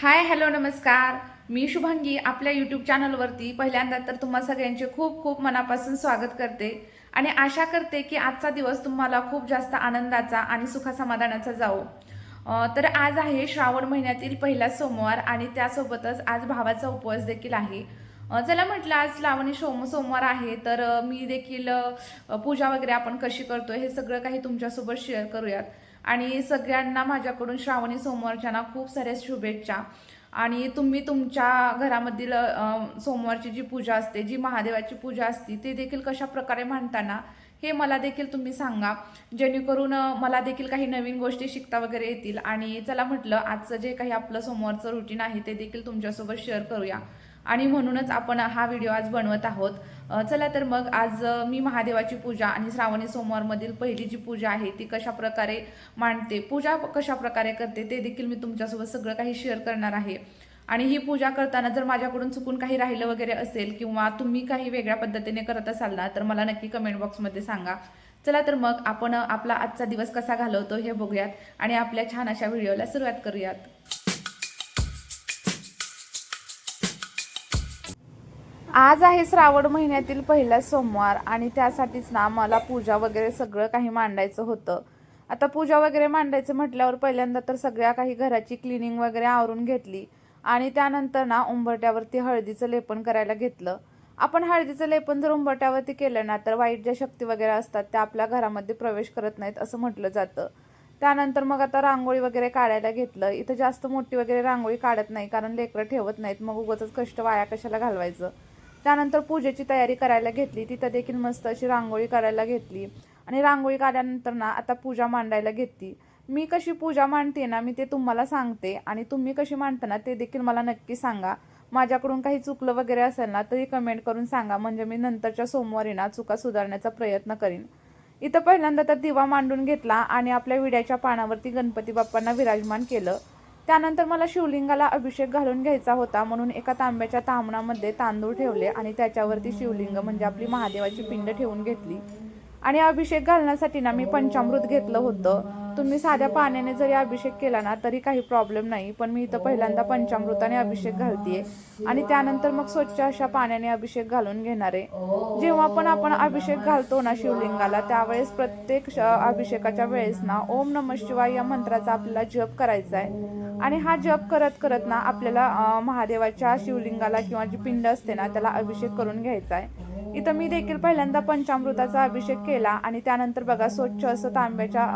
Hi hello नमस्कार. मी शुभांगी आपल्या YouTube चॅनलवरती पहिल्यांदा तर तुम्हा सगळ्यांचे खूप खूप मनापासून स्वागत करते. आणि आशा करते की आजचा दिवस तुम्हाला खूप जास्त आनंदाचा आणि सुखासमाधानाचा जाओ तर आज आहे श्रावण महिन्यातील पहिला सोमवार आणि त्यासोबतच आज भावाचा उपवास देखील आहे. चला म्हटलं आज लावणी सोम सोमवार आहे तर मी देखील पूजा वगैरे आपण कशी करतो हे सगळं काही तुमच्यासोबत शेअर करूयात. आणि सगळ्यांना माझ्याकडून श्रावणी सोमवारच्या ना खूप साऱ्या शुभेच्छा. आणि तुम्ही तुमच्या घरामधील सोमवारची जी पूजा असते जी महादेवाची पूजा असते ते देखील कशा प्रकारे मांडताना हे मला देखील तुम्ही सांगा. जेणेकरून मला देखील काही नवीन गोष्टी शिकता वगैरे येतील. आणि चला म्हटलं आजचं जे काही आपलं सोमवारचं रुटीन आहे ते देखील तुमच्यासोबत शेअर करूया. आणि म्हणूनच आपण हा व्हिडिओ आज बनवत आहोत. चला तर मग आज मी महादेवाची पूजा आणि श्रावणी सोमवारमधील पहिली जी पूजा आहे ती कशा प्रकारे मांडते पूजा कशा प्रकारे करते ते देखील मी तुमच्यासोबत सगळं काही शेअर करणार आहे. आणि ही पूजा करताना जर माझ्याकडून चुकून काही राहिलं वगैरे असेल किंवा तुम्ही काही वेगळ्या पद्धतीने करत असाल ना तर मला नक्की कमेंट बॉक्समध्ये सांगा. चला तर मग आपण आपला आजचा दिवस कसा घालवतो हे बघूयात आणि आपल्या छान अशा व्हिडिओला सुरुवात करूयात. आज आहे श्रावण महिन्यातील पहिला सोमवार आणि त्यासाठीच ना मला पूजा वगैरे सगळं काही मांडायचं होतं. आता पूजा वगैरे मांडायचं म्हटल्यावर पहिल्यांदा तर सगळ्या काही घराची क्लिनिंग वगैरे आवरून घेतली आणि त्यानंतर ना उंबरट्यावरती हळदीचं लेपन करायला घेतलं. आपण हळदीचं लेपन जर उंबरट्यावरती केलं ना तर वाईट ज्या शक्ती वगैरे असतात त्या आपल्या घरामध्ये प्रवेश करत नाहीत असं म्हटलं जातं. त्यानंतर मग आता रांगोळी वगैरे काढायला घेतलं. इथं जास्त मोठी वगैरे रांगोळी काढत नाही कारण लेकरं ठेवत नाहीत. मग उगाच कष्ट वाया कशाला घालवायचं? त्यानंतर पूजेची तयारी करायला घेतली. तिथं देखील मस्त अशी रांगोळी करायला घेतली. आणि रांगोळी काढल्यानंतर ना आता पूजा मांडायला घेतली. मी कशी पूजा मांडते ना मी ते तुम्हाला सांगते. आणि तुम्ही कशी मांडता ना ते देखील मला नक्की सांगा. माझ्याकडून काही चुकलं वगैरे असेल ना तरी कमेंट करून सांगा. म्हणजे मी नंतरच्या सोमवारी ना चुका सुधारण्याचा प्रयत्न करीन. इथं पहिल्यांदा तर दिवा मांडून घेतला आणि आपल्या विड्याच्या पानावरती गणपती बाप्पांना विराजमान केलं. त्यानंतर मला शिवलिंगाला अभिषेक घालून घ्यायचा होता म्हणून एका तांब्याच्या तांबणामध्ये तांदूळ ठेवले आणि त्याच्यावरती शिवलिंग म्हणजे आपली महादेवाची पिंड ठेवून घेतली. आणि अभिषेक घालण्यासाठी ना मी पंचामृत घेतलं होतं. तुम्ही साध्या पाण्याने जरी अभिषेक केला ना तरी काही प्रॉब्लेम नाही. पण मी इथं पहिल्यांदा पंचामृताने अभिषेक घालतीये. आणि त्यानंतर मग स्वच्छ अशा पाण्याने अभिषेक घालून घेणार आहे. जेव्हा पण आपण अभिषेक घालतो ना शिवलिंगाला त्यावेळेस प्रत्येक अभिषेकाच्या वेळेस ना ओम नम शिवाय या मंत्राचा आपल्याला जप करायचा आहे. आणि हा जप करत करत ना आपल्याला महादेवाच्या शिवलिंगाला किंवा जी पिंड असते ना त्याला अभिषेक करून घ्यायचा आहे. इथं मी देखील पहिल्यांदा पंचामृताचा अभिषेक केला आणि त्यानंतर बघा स्वच्छ असं तांब्याच्या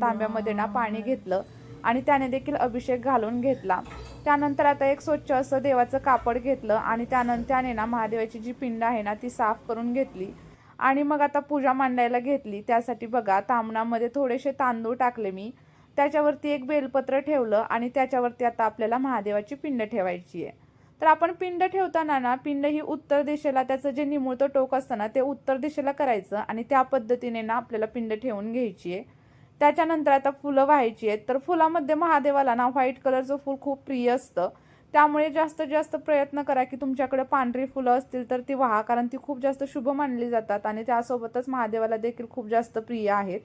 तांब्यामध्ये ना पाणी घेतलं आणि त्याने देखील अभिषेक घालून घेतला. त्यानंतर आता एक स्वच्छ असं देवाचं कापड घेतलं आणि त्यानंतर त्याने ना महादेवाची जी पिंड आहे ना ती साफ करून घेतली. आणि मग आता पूजा मांडायला घेतली. त्यासाठी बघा तांबणामध्ये थोडेसे तांदूळ टाकले मी. त्याच्यावरती एक बेलपत्र ठेवलं आणि त्याच्यावरती आता आपल्याला महादेवाची पिंड ठेवायची आहे. तर आपण पिंड ठेवताना ना पिंड ही उत्तर दिशेला त्याचं जे निमुळतं टोक असतं ना ते उत्तर दिशेला करायचं आणि त्या पद्धतीने ना आपल्याला पिंड ठेवून घ्यायची आहे. त्याच्यानंतर आता फुलं व्हायची आहेत. तर फुलामध्ये महादेवाला ना व्हाईट कलरचं फूल खूप प्रिय असतं. त्यामुळे जास्तीत जास्त प्रयत्न करा की तुमच्याकडे पांढरी फुलं असतील तर ती व्हा कारण ती खूप जास्त शुभ मानली जातात आणि त्यासोबतच महादेवाला देखील खूप जास्त प्रिय आहेत.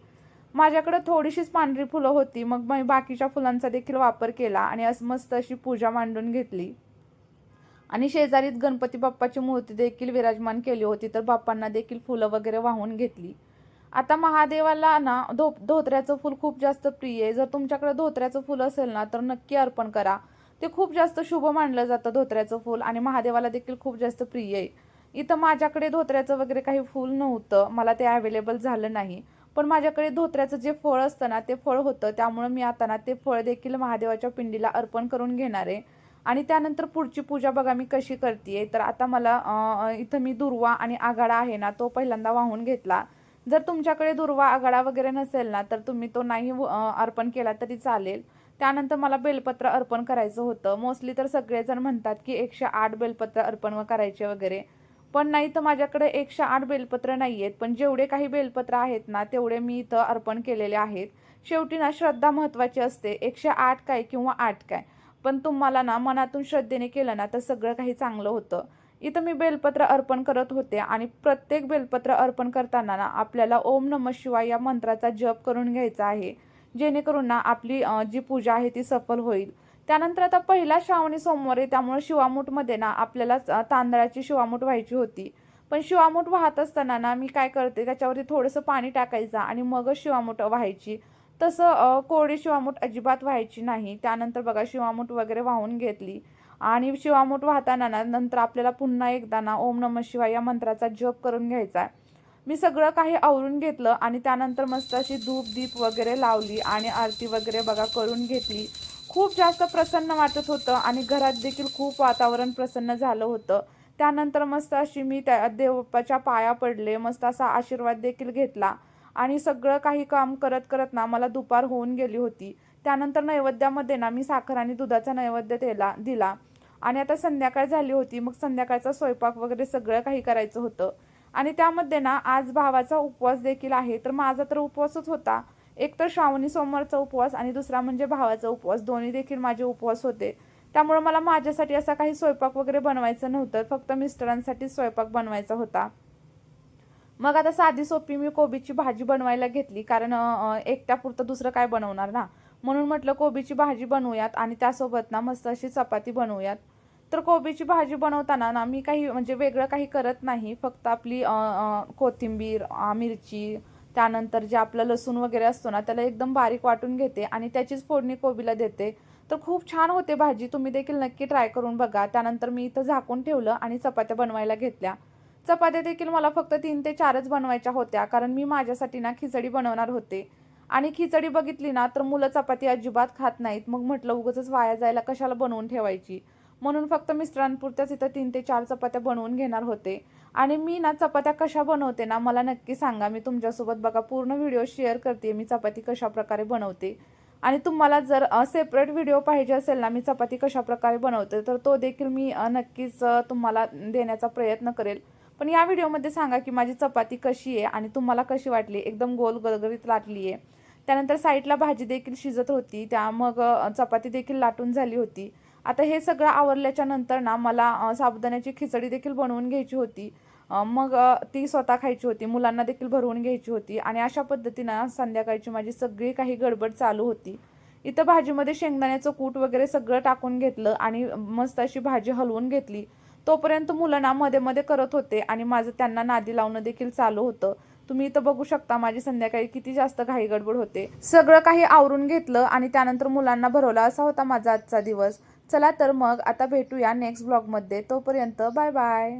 माझ्याकडे थोडीशीच पांढरी फुलं होती मग मी बाकीच्या फुलांचा देखील वापर केला आणि असं मस्त अशी पूजा मांडून घेतली. आणि शेजारीच गणपती बाप्पाची मूर्ती देखील विराजमान केली होती तर बाप्पांना देखील फुलं वगैरे वाहून घेतली. आता महादेवाला ना धो धोत्र्याचं फूल खूप जास्त प्रिय आहे. जर तुमच्याकडे धोत्र्याचं फूल असेल ना तर नक्की अर्पण करा. ते खूप जास्त शुभ मानलं जातं धोत्र्याचं फूल आणि महादेवाला देखील खूप जास्त प्रिय आहे. इथं माझ्याकडे धोत्र्याचं वगैरे काही फूल नव्हतं मला ते अवेलेबल झालं नाही. पण माझ्याकडे धोत्र्याचं जे फळ असतं ना ते फळ होतं. त्यामुळं मी आता ना ते फळ देखील महादेवाच्या पिंडीला अर्पण करून घेणार आहे. आणि त्यानंतर पुढची पूजा बघा मी कशी करते तर आता मला इथं मी दुर्वा आणि आघाडा आहे ना तो पहिल्यांदा वाहून घेतला. जर तुमच्याकडे दुर्वा आघाडा वगैरे नसेल ना तर तुम्ही तो नाही अर्पण केला तरी चालेल. त्यानंतर मला बेलपत्र अर्पण करायचं होतं. मोस्टली तर सगळेजण म्हणतात की एकशे आठ बेलपत्र अर्पण करायचे वगैरे. पण नाही तर माझ्याकडे एकशे आठ बेलपत्र नाही आहेत पण जेवढे काही बेलपत्र आहेत ना तेवढे मी इथं अर्पण केलेले आहेत. शेवटी ना श्रद्धा महत्त्वाची असते. एकशे आठ काय किंवा आठ काय? पण तुम्हाला ना मनातून श्रद्धेने केलं ना तर सगळं काही चांगलं होतं. इथं मी बेलपत्र अर्पण करत होते आणि प्रत्येक बेलपत्र अर्पण करताना ना आपल्याला ओम नम शिवाय या मंत्राचा जप करून घ्यायचा आहे. जेणेकरून ना आपली जी पूजा आहे ती सफल होईल. त्यानंतर आता पहिला श्रावणी सोमवार आहे त्यामुळे शिवामूठमध्ये ना आपल्याला तांदळाची शिवामूठ व्हायची होती. पण शिवामूठ वाहत असताना ना मी काय करते त्याच्यावरती थोडंसं पाणी टाकायचं आणि मगच शिवामूठ व्हायची. तसं अ, कोरडी शिवामूठ अजिबात व्हायची नाही. त्यानंतर बघा शिवामूठ वगैरे वाहून घेतली. आणि शिवामूठ वाहताना ना नंतर आपल्याला पुन्हा एकदा ना ओम नम शिवाय या मंत्राचा जप करून घ्यायचा आहे. मी सगळं काही आवरून घेतलं आणि त्यानंतर मस्त अशी धूप दीप वगैरे लावली आणि आरती वगैरे बघा करून घेतली. खूप जास्त प्रसन्न वाटत होतं आणि घरात देखील खूप वातावरण प्रसन्न झालं होतं. त्यानंतर मस्त अशी मी त्या देवपाच्या पाया पडले मस्त असा आशीर्वाद देखील घेतला. आणि सगळं काही काम करत करत ना मला दुपार होऊन गेली होती. त्यानंतर नैवेद्यामध्ये ना मी साखर आणि दुधाचा नैवेद्य दिला दिला. आणि आता संध्याकाळ झाली होती मग संध्याकाळचा स्वयंपाक वगैरे सगळं काही करायचं होतं. आणि त्यामध्ये ना आज भावाचा उपवास देखील आहे तर माझा तर उपवासच होता. एक तर श्रावणी सोमवारचा उपवास आणि दुसरा म्हणजे भावाचा उपवास. दोन्ही देखील माझे उपवास होते. त्यामुळे मला माझ्यासाठी असा काही स्वयंपाक वगैरे बनवायचं नव्हतं. फक्त मिस्टरांसाठी स्वयंपाक बनवायचा होता. मग आता साधी सोपी मी कोबीची भाजी बनवायला घेतली कारण एकट्यापुरतं दुसरं काय बनवणार ना? म्हणून म्हटलं कोबीची भाजी बनवूयात आणि त्यासोबत ना मस्त अशी चपाती बनवूयात. तर कोबीची भाजी बनवताना ना मी काही म्हणजे वेगळं काही करत नाही फक्त आपली कोथिंबीर मिरची त्यानंतर जे आपलं लसूण वगैरे असतो ना त्याला एकदम बारीक वाटून घेते आणि त्याचीच फोडणी कोबीला देते. तर खूप छान होते भाजी तुम्ही देखील नक्की ट्राय करून बघा. त्यानंतर मी इथं झाकून ठेवलं आणि चपात्या बनवायला घेतल्या. चपात्या देखील मला फक्त तीन ते चारच बनवायच्या होत्या कारण मी माझ्यासाठी ना खिचडी बनवणार होते. आणि खिचडी बघितली ना तर मुलं चपाती अजिबात खात नाहीत. मग म्हटलं उगच वाया जायला कशाला बनवून ठेवायची? म्हणून फक्त मिस्टरांपुरत्याच इथं तीन ते चार चपात्या बनवून घेणार होते. आणि मी ना चपात्या कशा बनवते ना मला नक्की सांगा. मी तुमच्यासोबत बघा पूर्ण व्हिडिओ शेअर करते मी चपाती कशा प्रकारे बनवते. आणि तुम्हाला जर सेपरेट व्हिडिओ पाहिजे असेल ना मी चपाती कशा प्रकारे बनवते तर तो देखील मी नक्कीच तुम्हाला देण्याचा प्रयत्न करेल. पण या व्हिडिओमध्ये सांगा की माझी चपाती कशी आहे आणि तुम्हाला कशी वाटली? एकदम गोल गलगरीत लाटली आहे त्यानंतर साईडला भाजी देखील शिजत होती. त्या मग चपाती देखील लाटून झाली होती. आता हे सगळं आवरल्याच्या नंतर ना मला साबुदाण्याची खिचडी देखील बनवून घ्यायची होती. मग ती स्वतः खायची होती. मुलांना देखील भरवून घ्यायची होती. आणि अशा पद्धतीनं संध्याकाळची माझी सगळी काही गडबड चालू होती. इथं भाजीमध्ये शेंगदाण्याचं कूट वगैरे सगळं टाकून घेतलं आणि मस्त अशी भाजी हलवून घेतली. तोपर्यंत मुलं ना मध्ये मध्ये करत होते आणि माझं त्यांना नादी लावणं देखील चालू होतं. तुम्ही इथं बघू शकता माझी संध्याकाळी किती जास्त घाई गडबड होते. सगळं काही आवरून घेतलं आणि त्यानंतर मुलांना भरवला असा होता माझा आजचा दिवस. चला तर मग आता भेटूया नेक्स्ट ब्लॉगमध्ये तोपर्यंत बाय बाय.